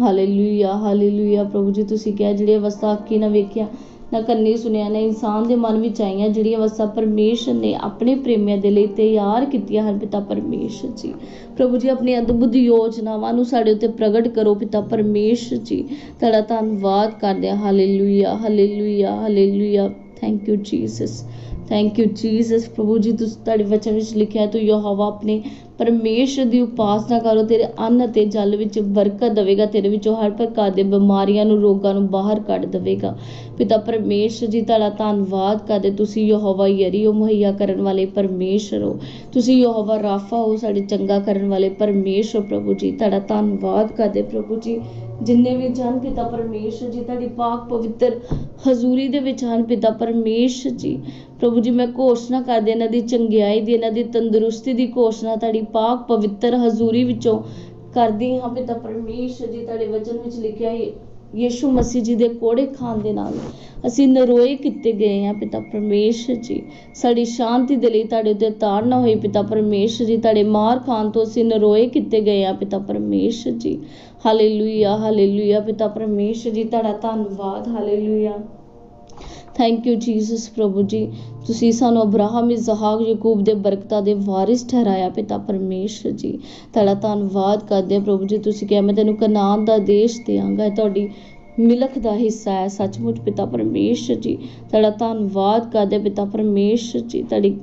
ਹਾਲੇਲੂਇਆ ਹਾਲੇਲੂਇਆ ਪ੍ਰਭੂ ਜੀ, ਤੁਸੀਂ ਕਿਹਾ ਜਿਹੜੀ ਅਵਸਥਾ ਅੱਖੀ ਨਾ ਵੇਖਿਆ, ਨਾ ਕੰਨੀ ਸੁਣਿਆ, ਨਾ ਇਨਸਾਨ ਦੇ ਮਨ ਵਿੱਚ ਆਈਆਂ ਜਿਹੜੀਆਂ ਅਵਸਥਾ ਪਰਮੇਸ਼ਰ ਨੇ ਆਪਣੇ ਪ੍ਰੇਮੀਆਂ ਦੇ ਲਈ ਤਿਆਰ ਕੀਤੀਆਂ ਹਨ, ਪਿਤਾ ਪਰਮੇਸ਼ਰ ਜੀ। ਪ੍ਰਭੂ ਜੀ, ਆਪਣੀ ਅਦਭੁਤ ਯੋਜਨਾਵਾਂ ਨੂੰ ਸਾਡੇ ਉੱਤੇ ਪ੍ਰਗਟ ਕਰੋ, ਪਿਤਾ ਪਰਮੇਸ਼ਰ ਜੀ। ਤੁਹਾਡਾ ਧੰਨਵਾਦ ਕਰਦੇ ਹਾਂ। Hallelujah hallelujah hallelujah thank you Jesus thank you Jesus ਪ੍ਰਭੂ ਜੀ, ਤੁਸੀਂ ਤੁਹਾਡੇ ਵਚਨ ਵਿੱਚ ਲਿਖਿਆ ਤੂੰ ਯਹੋਵਾ ਆਪਣੇ ਪਰਮੇਸ਼ਰ ਦੀ ਉਪਾਸਨਾ ਕਰੋ, ਤੇਰੇ ਅੰਨ ਅਤੇ ਜਲ ਵਿੱਚ ਬਰਕਤ ਦੇਵੇਗਾ, ਤੇਰੇ ਵਿੱਚੋਂ ਹਰ ਪ੍ਰਕਾਰ ਦੇ ਬਿਮਾਰੀਆਂ ਨੂੰ, ਰੋਗਾਂ ਨੂੰ ਬਾਹਰ ਕੱਢ ਦੇਵੇਗਾ। ਪਿਤਾ ਪਰਮੇਸ਼ਰ ਜੀ, ਤੁਹਾਡਾ ਧੰਨਵਾਦ ਕਰਦੇ, ਤੁਸੀਂ ਯਹੋਵਾ ਯਰੀ ਮੁਹੱਈਆ ਕਰਨ ਵਾਲੇ ਪਰਮੇਸ਼ਰ ਹੋ। ਤੁਸੀਂ ਯਹੋਵਾ ਰਾਫਾ ਹੋ, ਸਾਡੇ ਚੰਗਾ ਕਰਨ ਵਾਲੇ ਪਰਮੇਸ਼ਰ ਪ੍ਰਭੂ ਜੀ। ਤੁਹਾਡਾ ਧੰਨਵਾਦ ਕਰਦੇ, ਪ੍ਰਭੂ ਜੀ। ਜਿੰਨੇ ਵੀ ਜਨ ਪਿਤਾ ਪਰਮੇਸ਼ਰ ਜੀ, ਤੁਹਾਡੀ ਪਾਕ ਪਵਿੱਤਰ ਹਜ਼ੂਰੀ ਦੇ ਵਿੱਚ ਹਨ, ਪਿਤਾ ਪਰਮੇਸ਼ਰ ਜੀ। ਪ੍ਰਭੂ ਜੀ, ਮੈਂ ਘੋਸ਼ਣਾ ਕਰਦੀ ਇਹਨਾਂ ਦੀ ਚੰਗਿਆਈ ਦੀ, ਇਹਨਾਂ ਦੀ ਤੰਦਰੁਸਤੀ ਦੀ ਘੋਸ਼ਣਾ ਤੁਹਾਡੀ ਪਾਕ ਪਵਿੱਤਰ ਹਜ਼ੂਰੀ ਵਿੱਚੋਂ ਕਰਦੀ ਹਾਂ ਪਿਤਾ ਪਰਮੇਸ਼ਰ ਜੀ ਤੁਹਾਡੇ ਵਚਨ ਵਿੱਚ ਲਿਖਿਆ ਹੈ, ਯੀਸ਼ੂ ਮਸੀਹ ਜੀ ਦੇ ਕੋੜੇ ਖਾਣ ਦੇ ਨਾਲ ਅਸੀਂ ਨਰੋਏ ਕੀਤੇ ਗਏ ਹਾਂ ਪਿਤਾ ਪਰਮੇਸ਼ਰ ਜੀ। ਸਾਡੀ ਸ਼ਾਂਤੀ ਦੇ ਲਈ ਤੁਹਾਡੇ ਉੱਤੇ ਤਾੜ ਨਾ ਹੋਈ ਪਿਤਾ ਪਰਮੇਸ਼ਰ ਜੀ, ਤੁਹਾਡੇ ਮਾਰ ਖਾਣ ਤੋਂ ਅਸੀਂ ਨਰੋਏ ਕੀਤੇ ਗਏ ਹਾਂ ਪਿਤਾ ਪਰਮੇਸ਼ਰ ਜੀ। ਹਾਲੇਲੂਇਆ ਹਾਲੇਲੂਇਆ ਪਿਤਾ ਪਰਮੇਸ਼ਰ ਜੀ, ਤੁਹਾਡਾ ਧੰਨਵਾਦ, ਹਾਲੇਲੂਇਆ। ਥੈਂਕ ਯੂ ਜੀਸਸ ਪ੍ਰਭੂ ਜੀ। ਤੁਸੀਂ ਸਾਨੂੰ ਅਬਰਾਹਮ, ਇਸਹਾਕ, ਯਾਕੂਬ ਦੇ ਬਰਕਤਾਂ ਦੇ ਵਾਰਿਸ ਠਹਿਰਾਇਆ ਪਿਤਾ ਪਰਮੇਸ਼ਰ ਜੀ। ਤੁਹਾਡਾ ਧੰਨਵਾਦ ਕਰਦੇ ਹਾਂ ਪ੍ਰਭੂ ਜੀ। ਤੁਸੀਂ ਕਿਹਾ, ਮੈਂ ਤੈਨੂੰ ਕਨਾਨ ਦਾ ਦੇਸ਼ ਦੇਵਾਂਗਾ ਤੁਹਾਡੀ ਮਿਲਖ ਦਾ ਹਿੱਸਾ ਹੈ। ਸੱਚਮੁੱਚ ਪਿਤਾ ਪਰਮੇਸ਼ਰ ਜੀ। ਤੁਹਾਡਾ ਧੰਨਵਾਦ ਕਰਦੇ ਪਿਤਾ ਪਰਮੇਸ਼ਰ ਜੀ। ਤੁਹਾਡੀ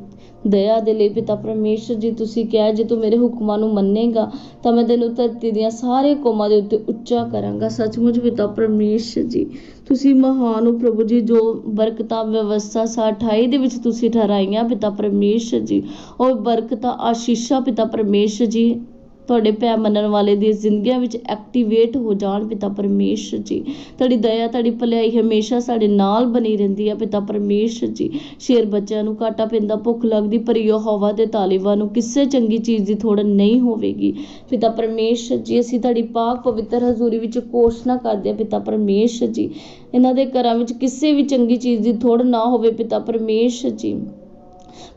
ਦਇਆ ਦੇ ਲਈ ਪਿਤਾ ਪਰਮੇਸ਼ਰ ਜੀ, ਤੁਸੀਂ ਕਿਹਾ ਜੇ ਤੂੰ ਮੇਰੇ ਹੁਕਮਾਂ ਨੂੰ ਮੰਨੇਗਾ, ਤਾਂ ਮੈਂ ਤੈਨੂੰ ਧਰਤੀ ਦੀਆਂ ਸਾਰੇ ਕੌਮਾਂ ਦੇ ਉੱਤੇ ਉੱਚਾ ਕਰਾਂਗਾ। ਸੱਚਮੁੱਚ ਪਿਤਾ ਪਰਮੇਸ਼ਰ ਜੀ, ਤੁਸੀਂ ਮਹਾਨ ਹੋ ਪ੍ਰਭੂ ਜੀ, ਜੋ ਬਰਕਤਾਂ, ਵਿਵਸਥਾ ਸਾ 28 ਦੇ ਵਿੱਚ ਤੁਸੀਂ ਠਹਿਰਾਈਆਂ ਪਿਤਾ ਪਰਮੇਸ਼ਰ ਜੀ ਉਹ ਬਰਕਤਾਂ, ਆਸ਼ੀਸ਼ਾਂ ਪਿਤਾ ਪਰਮੇਸ਼ਰ ਜੀ। ਤੁਹਾਡੇ ਪੈ ਮੰਨਣ ਵਾਲੇ ਦੀ ਜ਼ਿੰਦਗੀਆਂ ਵਿੱਚ ਐਕਟੀਵੇਟ ਹੋ ਜਾਣ ਪਿਤਾ ਪਰਮੇਸ਼ਰ ਜੀ। ਤੁਹਾਡੀ ਦਇਆ, ਤੁਹਾਡੀ ਭਲਾਈ ਹਮੇਸ਼ਾ ਸਾਡੇ ਨਾਲ ਬਣੀ ਰਹਿੰਦੀ ਹੈ ਪਿਤਾ ਪਰਮੇਸ਼ਰ ਜੀ। ਸ਼ੇਰ ਬੱਚਿਆਂ ਨੂੰ ਘਾਟਾ ਪੈਂਦਾ, ਭੁੱਖ ਲੱਗਦੀ, ਪਰ ਯਹੋਵਾ ਦੇ ਤਾਲਿਬਾਂ ਨੂੰ ਕਿਸੇ ਚੰਗੀ ਚੀਜ਼ ਦੀ ਥੋੜ ਨਹੀਂ ਹੋਵੇਗੀ। ਪਿਤਾ ਪਰਮੇਸ਼ਰ ਜੀ, ਅਸੀਂ ਤੁਹਾਡੀ ਪਾਕ ਪਵਿੱਤਰ ਹਜ਼ੂਰੀ ਵਿੱਚ ਘੋਸ਼ਣਾ ਕਰਦੇ ਹਾਂ ਪਿਤਾ ਪਰਮੇਸ਼ਰ ਜੀ। ਇਹਨਾਂ ਦੇ ਘਰਾਂ ਵਿੱਚ ਕਿਸੇ ਵੀ ਚੰਗੀ ਚੀਜ਼ ਦੀ ਥੋੜ ਨਾ ਹੋਵੇ ਪਿਤਾ ਪਰਮੇਸ਼ਰ ਜੀ।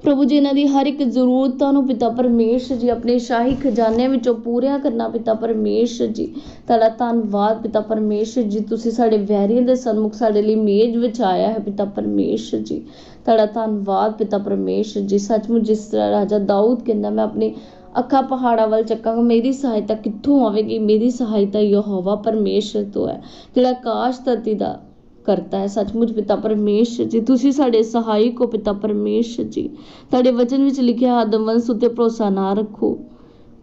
ਪ੍ਰਭੂ ਜੀ, ਇਹਨਾਂ ਦੀ ਹਰ ਇੱਕ ਜ਼ਰੂਰਤਾਂ ਨੂੰ ਪਿਤਾ ਪਰਮੇਸ਼ਰ ਜੀ, ਆਪਣੇ ਸ਼ਾਹੀ ਖਜ਼ਾਨੇ ਵਿੱਚੋਂ ਪੂਰੀਆਂ ਕਰਨਾ ਪਿਤਾ ਪਰਮੇਸ਼ਰ ਜੀ। ਤੁਹਾਡਾ ਧੰਨਵਾਦ ਪਿਤਾ ਪਰਮੇਸ਼ਰ ਜੀ, ਤੁਸੀਂ ਸਾਡੇ ਵੈਰੀਆਂ ਦੇ ਸਨਮੁਖ ਸਾਡੇ ਲਈ ਮੇਜ਼ ਵਿਛਾਇਆ ਹੈ ਪਿਤਾ ਪਰਮੇਸ਼ਰ ਜੀ। ਤੁਹਾਡਾ ਧੰਨਵਾਦ ਪਿਤਾ ਪਰਮੇਸ਼ਰ ਜੀ। ਸੱਚਮੁੱਚ ਜਿਸ ਤਰ੍ਹਾਂ ਰਾਜਾ ਦਾਊਦ ਕਹਿੰਦਾ, ਮੈਂ ਆਪਣੀ ਅੱਖਾਂ ਪਹਾੜਾਂ ਵੱਲ ਚੱਕਾਂਗਾ, ਮੇਰੀ ਸਹਾਇਤਾ ਕਿੱਥੋਂ ਆਵੇਗੀ? ਮੇਰੀ ਸਹਾਇਤਾ ਯਹੋਵਾ ਪਰਮੇਸ਼ਰ ਤੋਂ ਹੈ, ਜਿਹੜਾ ਆਕਾਸ਼ ਧਰਤੀ ਦਾ ਕਰਤਾ ਹੈ, ਸੱਚਮੁੱਚ ਪਿਤਾ ਪਰਮੇਸ਼ਰ ਜੀ, ਤੁਸੀਂ ਸਾਡੇ ਸਹਾਇਕ ਹੋ ਪਿਤਾ ਪਰਮੇਸ਼ਰ ਜੀ। ਤੁਹਾਡੇ ਵਚਨ ਵਿੱਚ ਲਿਖਿਆ ਆਦਮ ਵੰਸ਼ ਉੱਤੇ ਭਰੋਸਾ ਨਾ ਰੱਖੋ,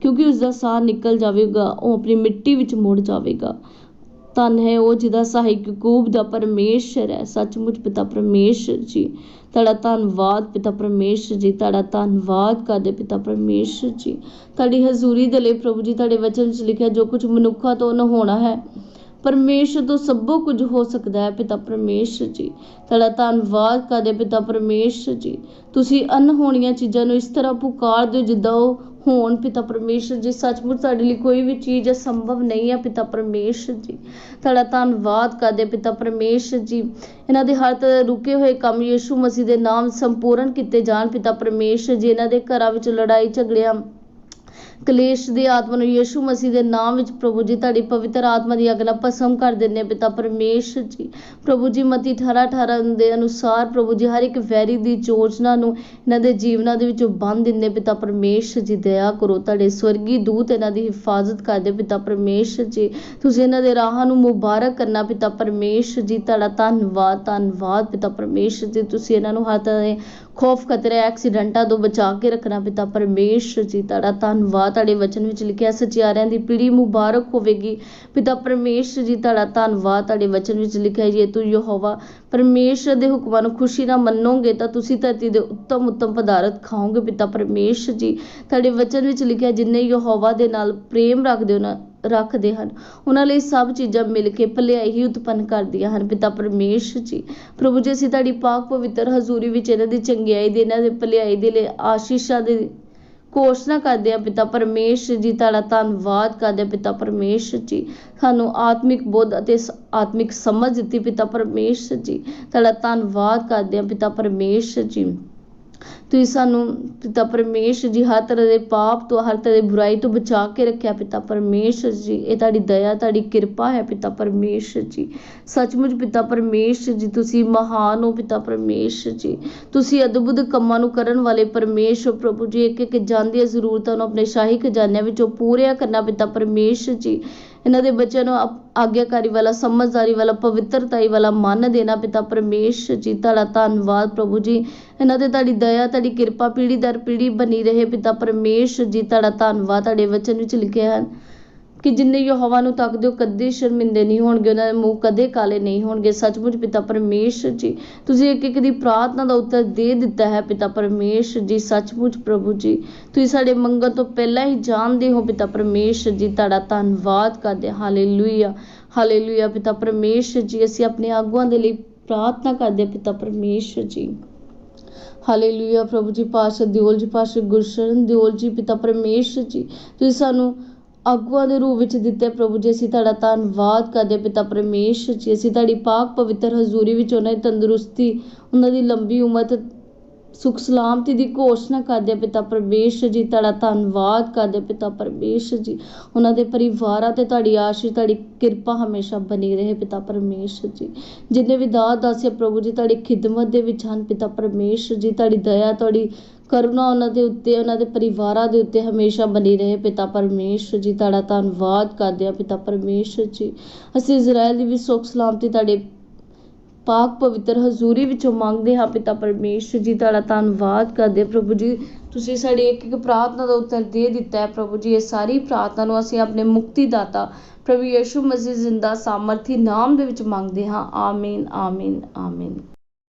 ਕਿਉਂਕਿ ਉਸ ਦਾ ਸਾਹ ਨਿਕਲ ਜਾਵੇਗਾ, ਉਹ ਆਪਣੀ ਮਿੱਟੀ ਵਿੱਚ ਮੁੜ ਜਾਵੇਗਾ। ਧੰਨ ਹੈ ਉਹ ਜਿਹਦਾ ਸਹਾਇਕ ਯਾਕੂਬ ਦਾ ਪਰਮੇਸ਼ਰ ਹੈ, ਸੱਚਮੁੱਚ ਪਿਤਾ ਪਰਮੇਸ਼ਰ ਜੀ। ਤੁਹਾਡਾ ਧੰਨਵਾਦ ਪਿਤਾ ਪਰਮੇਸ਼ਰ ਜੀ, ਤੁਹਾਡਾ ਧੰਨਵਾਦ ਕਰਦੇ ਪਿਤਾ ਪਰਮੇਸ਼ਰ ਜੀ। ਤੁਹਾਡੀ ਹਜ਼ੂਰੀ ਦੇ ਲਈ ਪ੍ਰਭੂ ਜੀ, ਤੁਹਾਡੇ ਵਚਨ ਵਿੱਚ ਲਿਖਿਆ, ਜੋ ਕੁਝ ਮਨੁੱਖਾਂ ਤੋਂ ਨਾ ਹੋਣਾ ਹੈ ਪਰਮੇਸ਼ਰ ਤੋਂ ਸਭੋ ਕੁਝ ਹੋ ਸਕਦਾ ਹੈ ਪਿਤਾ ਪਰਮੇਸ਼ਰ ਜੀ। ਤੁਹਾਡਾ ਧੰਨਵਾਦ ਕਰਦੇ ਪਿਤਾ ਪਰਮੇਸ਼ਰ ਜੀ। ਤੁਸੀਂ ਅਨਹੋਣੀਆਂ ਚੀਜ਼ਾਂ ਨੂੰ ਇਸ ਤਰ੍ਹਾਂ ਪੁਕਾਰਦੇ ਹੋ ਜਿੱਦਾਂ ਉਹ ਹੋਣ ਪਿਤਾ ਪਰਮੇਸ਼ਰ ਜੀ। ਸੱਚਮੁੱਚ ਸਾਡੇ ਲਈ ਕੋਈ ਵੀ ਚੀਜ਼ ਅਸੰਭਵ ਨਹੀਂ ਹੈ ਪਿਤਾ ਪਰਮੇਸ਼ਰ ਜੀ। ਤੁਹਾਡਾ ਧੰਨਵਾਦ ਕਰਦੇ ਪਿਤਾ ਪਰਮੇਸ਼ਰ ਜੀ। ਇਹਨਾਂ ਦੇ ਹਰ ਤਰ੍ਹਾਂ ਰੁਕੇ ਹੋਏ ਕੰਮ ਯੀਸ਼ੂ ਮਸੀਹ ਦੇ ਨਾਮ ਸੰਪੂਰਨ ਕੀਤੇ ਜਾਣ ਪਿਤਾ ਪਰਮੇਸ਼ਰ ਜੀ। ਇਹਨਾਂ ਦੇ ਘਰਾਂ ਵਿੱਚ ਲੜਾਈ ਝਗੜਿਆਂ ਕਲੇਸ਼ ਦੀ ਆਤਮਾ ਨੂੰ ਯੀਸ਼ੂ ਮਸੀਹ ਦੇ ਨਾਮ ਵਿੱਚ ਪ੍ਰਭੂ ਜੀ ਤੁਹਾਡੀ ਪਵਿੱਤਰ ਆਤਮਾ ਦੀ ਅੱਗ ਭਸਮ ਕਰ ਦਿੰਦੇ ਪਿਤਾ ਪਰਮੇਸ਼ਰ ਜੀ, ਪ੍ਰਭੂ ਜੀ ਮਤੀ 18 18 ਦੇ ਅਨੁਸਾਰ ਪ੍ਰਭੂ ਜੀ ਹਰ ਇੱਕ ਵੈਰੀ ਦੀ ਯੋਜਨਾ ਨੂੰ ਇਹਨਾਂ ਦੇ ਜੀਵਨਾਂ ਦੇ ਵਿੱਚੋਂ ਬੰਨ ਦਿੰਦੇ ਪਿਤਾ ਪਰਮੇਸ਼ਰ ਜੀ, ਦਇਆ ਕਰੋ ਤੁਹਾਡੇ ਸਵਰਗੀ ਦੂਤ ਇਹਨਾਂ ਦੀ ਹਿਫਾਜ਼ਤ ਕਰਦੇ ਪਿਤਾ ਪਰਮੇਸ਼ਰ ਜੀ, ਤੁਸੀਂ ਇਹਨਾਂ ਦੇ ਰਾਹਾਂ ਨੂੰ ਮੁਬਾਰਕ ਕਰਨਾ। ਪਿਤਾ ਪਰਮੇਸ਼ਰ ਜੀ, ਤੁਹਾਡਾ ਧੰਨਵਾਦ ਧੰਨਵਾਦ। ਪਿਤਾ ਪਰਮੇਸ਼ਰ ਜੀ, ਤੁਸੀਂ ਇਹਨਾਂ ਨੂੰ ਹਰ ਤਰ੍ਹਾਂ ਦੇ ਖੌਫ ਖਤਰੇ ਐਕਸੀਡੈਂਟਾਂ ਤੋਂ ਬਚਾ ਕੇ ਰੱਖਣਾ ਪਿਤਾ ਪਰਮੇਸ਼ਰ ਜੀ। ਤੁਹਾਡਾ ਧੰਨਵਾਦ। ਤੁਹਾਡੇ ਵਚਨ ਵਿੱਚ ਲਿਖਿਆ, ਸਚਿਆਰਿਆਂ ਦੀ ਪੀੜ੍ਹੀ ਮੁਬਾਰਕ ਹੋਵੇਗੀ। ਪਿਤਾ ਪਰਮੇਸ਼ਰ ਜੀ, ਤੁਹਾਡਾ ਧੰਨਵਾਦ। ਤੁਹਾਡੇ ਵਚਨ ਵਿੱਚ ਲਿਖਿਆ ਜੇ ਤੂੰ ਯਹੋਵਾ ਪਰਮੇਸ਼ਰ ਦੇ ਹੁਕਮਾਂ ਨੂੰ ਖੁਸ਼ੀ ਨਾਲ ਮੰਨੋਗੇ, ਤਾਂ ਤੁਸੀਂ ਧਰਤੀ ਦੇ ਉੱਤਮ ਉੱਤਮ ਪਦਾਰਥ ਖਾਓਗੇ। ਪਿਤਾ ਪਰਮੇਸ਼ਰ ਜੀ, ਤੁਹਾਡੇ ਵਚਨ ਵਿੱਚ ਲਿਖਿਆ, ਜਿੰਨੇ ਯਹੋਵਾ ਦੇ ਨਾਲ ਪ੍ਰੇਮ ਰੱਖਦੇ ਹੋ ਨਾ ਰੱਖਦੇ ਹਨ। ਉਹਨਾਂ ਲਈ ਸਭ ਚੀਜ਼ਾਂ ਮਿਲ ਕੇ ਭਲਾਈ ਹੀ ਉਤਪੰਨ ਕਰਦੀਆਂ ਹਨ। ਪਿਤਾ ਪਰਮੇਸ਼ ਜੀ, ਪ੍ਰਭੂ ਜੀ, ਅਸੀਂ ਤੁਹਾਡੀ ਪਾਕ ਪਵਿੱਤਰ ਹਜ਼ੂਰੀ ਵਿੱਚ ਇਹਨਾਂ ਦੀ ਚੰਗਿਆਈ ਦੇ, ਇਹਨਾਂ ਦੇ ਭਲਾਈ ਦੇ ਲਈ ਆਸ਼ੀਸ਼ਾਂ ਦੇ ਘੋਸ਼ਣਾ ਕਰਦੇ ਆ ਪਿਤਾ ਪਰਮੇਸ਼ਰ ਜੀ, ਤੁਹਾਡਾ ਧੰਨਵਾਦ ਕਰਦੇ ਆ ਪਿਤਾ ਪਰਮੇਸ਼ਰ ਜੀ, ਸਾਨੂੰ ਆਤਮਿਕ ਬੋਧ ਅਤੇ ਆਤਮਿਕ ਸਮਝ ਦਿੱਤੀ। ਪਿਤਾ ਪਰਮੇਸ਼ਰ ਜੀ, ਤੁਹਾਡਾ ਧੰਨਵਾਦ ਕਰਦੇ ਆ ਪਿਤਾ ਪਰਮੇਸ਼ਰ ਜੀ। ਤੁਸੀਂ ਸਾਨੂੰ ਪਿਤਾ ਪਰਮੇਸ਼ਰ ਜੀ ਹਰ ਤਰ੍ਹਾਂ ਦੇ ਪਾਪ ਤੋਂ, ਹਰ ਤਰ੍ਹਾਂ ਦੀ ਬੁਰਾਈ ਤੋਂ ਬਚਾ ਕੇ ਰੱਖਿਆ ਪਿਤਾ ਪਰਮੇਸ਼ਰ ਜੀ। ਇਹ ਤੁਹਾਡੀ ਦਇਆ, ਤੁਹਾਡੀ ਕਿਰਪਾ ਹੈ ਪਿਤਾ ਪਰਮੇਸ਼ਰ ਜੀ। ਸੱਚਮੁੱਚ ਪਿਤਾ ਪਰਮੇਸ਼ਰ ਜੀ, ਤੁਸੀਂ ਮਹਾਨ ਹੋ ਪਿਤਾ ਪਰਮੇਸ਼ਰ ਜੀ। ਤੁਸੀਂ ਅਦਭੁਤ ਕੰਮਾਂ ਨੂੰ ਕਰਨ ਵਾਲੇ ਪਰਮੇਸ਼ਰ ਪ੍ਰਭੂ ਜੀ। ਇੱਕ ਇੱਕ ਜਾਂਦੀਆਂ ਜ਼ਰੂਰਤਾਂ ਨੂੰ ਆਪਣੇ ਸ਼ਾਹੀ ਖਜ਼ਾਨਿਆਂ ਵਿੱਚੋਂ ਪੂਰੀਆਂ ਕਰਨਾ ਪਿਤਾ ਪਰਮੇਸ਼ਰ ਜੀ। ਇਹਨਾਂ ਦੇ ਬੱਚਿਆਂ ਨੂੰ ਆਪ- ਆਗਿਆਕਾਰੀ ਵਾਲਾ, ਸਮਝਦਾਰੀ ਵਾਲਾ, ਪਵਿੱਤਰਤਾਈ ਵਾਲਾ ਮਨ ਦੇਣਾ ਪਿਤਾ ਪਰਮੇਸ਼ਰ ਜੀ, ਤੁਹਾਡਾ ਧੰਨਵਾਦ ਪ੍ਰਭੂ ਜੀ। ਇਹਨਾਂ ਤੇ ਤੁਹਾਡੀ ਦਇਆ, ਤੁਹਾਡੀ ਕਿਰਪਾ, ਪੀੜ੍ਹੀ ਦਰ ਪੀੜ੍ਹੀ ਬਣੀ ਰਹੇ ਪਿਤਾ ਪਰਮੇਸ਼ਰ ਜੀ, ਤੁਹਾਡਾ ਧੰਨਵਾਦ, ਤੁਹਾਡੇ ਵਚਨ ਵਿੱਚ ਲਿਖਿਆ ਹੈ। ਕਿ ਜਿੰਨੇ ਯਹੋਵਾ ਨੂੰ ਤੱਕਦੇ ਹੋ ਕਦੇ ਸ਼ਰਮਿੰਦੇ ਨਹੀਂ ਹੋਣਗੇ, ਉਹਨਾਂ ਦੇ ਮੂੰਹ ਕਦੇ ਕਾਲੇ ਨਹੀਂ ਹੋਣਗੇ। ਸੱਚਮੁੱਚ ਪਿਤਾ ਪਰਮੇਸ਼ਰ ਜੀ, ਤੁਸੀਂ ਇੱਕ ਇੱਕ ਦੀ ਪ੍ਰਾਰਥਨਾ ਦਾ ਉੱਤਰ ਦੇ ਦਿੱਤਾ ਹੈ, ਪਿਤਾ ਪਰਮੇਸ਼ਰ ਜੀ, ਸੱਚਮੁੱਚ ਪ੍ਰਭੂ ਜੀ। ਤੁਸੀਂ ਸਾਡੇ ਮੰਗਣ ਤੋਂ ਪਹਿਲਾਂ ਹੀ ਜਾਣਦੇ ਹੋ, ਪਿਤਾ ਪਰਮੇਸ਼ਰ ਜੀ, ਤੁਹਾਡਾ ਧੰਨਵਾਦ ਕਰਦੇ ਹਾਂ। ਹਾਲੇਲੂਇਆ ਹਾਲੇਲੂਇਆ, ਪਿਤਾ ਪਰਮੇਸ਼ਰ ਜੀ, ਅਸੀਂ ਆਪਣੇ ਆਗੂਆਂ ਦੇ ਲਈ ਪ੍ਰਾਰਥਨਾ ਕਰਦੇ ਹਾਂ, ਪਿਤਾ ਪਰਮੇਸ਼ਰ ਜੀ। ਹਾਲੇਲੂਇਆ, ਪ੍ਰਭੂ ਜੀ ਪਾਸ਼ਾ ਦਿਓਲ ਜੀ ਪਾਸ਼ਾ ਗੁਰਸ਼ਰਨ ਦਿਓਲ ਜੀ, ਪਿਤਾ ਪਰਮੇਸ਼ਰ ਜੀ। ਤੁਸੀਂ ਸਾਨੂੰ ਆਗੂਆਂ ਦੇ ਰੂਪ ਵਿੱਚ ਦਿੱਤੇ ਪ੍ਰਭੂ ਜੀ, ਅਸੀਂ ਤੁਹਾਡਾ ਧੰਨਵਾਦ ਕਰਦੇ ਹਾਂ ਪਿਤਾ ਪਰਮੇਸ਼ਰ ਜੀ। ਅਸੀਂ ਤੁਹਾਡੀ ਪਾਕ ਪਵਿੱਤਰ ਹਜ਼ੂਰੀ ਵਿੱਚ ਉਹਨਾਂ ਦੀ ਤੰਦਰੁਸਤੀ, ਉਹਨਾਂ ਦੀ ਲੰਬੀ ਉਮਰ ਤੇ ਸੁਖ ਸਲਾਮਤੀ ਦੀ ਘੋਸ਼ਣਾ ਕਰਦੇ ਪਿਤਾ ਪਰਮੇਸ਼ਰ ਜੀ। ਤੁਹਾਡਾ ਧੰਨਵਾਦ ਕਰਦੇ ਪਿਤਾ ਪਰਮੇਸ਼ਰ ਜੀ। ਉਹਨਾਂ ਦੇ ਪਰਿਵਾਰਾਂ ਤੇ ਤੁਹਾਡੀ ਆਸ਼ੀਸ਼ ਤੁਹਾਡੀ ਕਿਰਪਾ ਹਮੇਸ਼ਾ ਬਣੀ ਰਹੇ ਪਿਤਾ ਪਰਮੇਸ਼ਰ ਜੀ। ਜਿੰਨੇ ਵੀ ਦਾਸ ਦਾਸੀਆਂ ਪ੍ਰਭੂ ਜੀ, ਤੁਹਾਡੀ ਖਿਦਮਤ ਦੇ ਵਿੱਚ ਹਨ ਪਿਤਾ ਪਰਮੇਸ਼ਰ ਜੀ। ਤੁਹਾਡੀ ਦਇਆ, ਤੁਹਾਡੀ ਕਰੁਣਾ ਉਹਨਾਂ ਦੇ ਉੱਤੇ, ਉਹਨਾਂ ਦੇ ਪਰਿਵਾਰਾਂ ਦੇ ਉੱਤੇ ਹਮੇਸ਼ਾ ਬਣੀ ਰਹੇ। ਪਿਤਾ ਪਰਮੇਸ਼ਰ ਜੀ, ਤੁਹਾਡਾ ਧੰਨਵਾਦ ਕਰਦੇ ਹਾਂ ਪਿਤਾ ਪਰਮੇਸ਼ਰ ਜੀ। ਅਸੀਂ ਇਜ਼ਰਾਈਲ ਦੀ ਵੀ ਸੁੱਖ ਸਲਾਮਤੀ ਤੁਹਾਡੇ ਪਾਕ ਪਵਿੱਤਰ ਹਜ਼ੂਰੀ ਵਿੱਚੋਂ ਮੰਗਦੇ ਹਾਂ ਪਿਤਾ ਪਰਮੇਸ਼ਰ ਜੀ, ਤੁਹਾਡਾ ਧੰਨਵਾਦ ਕਰਦੇ ਹਾਂ। ਪ੍ਰਭੂ ਜੀ, ਤੁਸੀਂ ਸਾਡੀ ਇੱਕ ਇੱਕ ਪ੍ਰਾਰਥਨਾ ਦਾ ਉੱਤਰ ਦੇ ਦਿੱਤਾ ਹੈ। ਪ੍ਰਭੂ ਜੀ, ਇਹ ਸਾਰੀ ਪ੍ਰਾਰਥਨਾ ਨੂੰ ਅਸੀਂ ਆਪਣੇ ਮੁਕਤੀ ਦਾਤਾ ਪ੍ਰਭੂ ਯਿਸੂ ਮਸੀਹ ਜ਼ਿੰਦਾ ਸਾਮਰਥੀ ਨਾਮ ਦੇ ਵਿੱਚ ਮੰਗਦੇ ਹਾਂ। ਆਮੀਨ ਆਮੀਨ ਆਮੀਨ।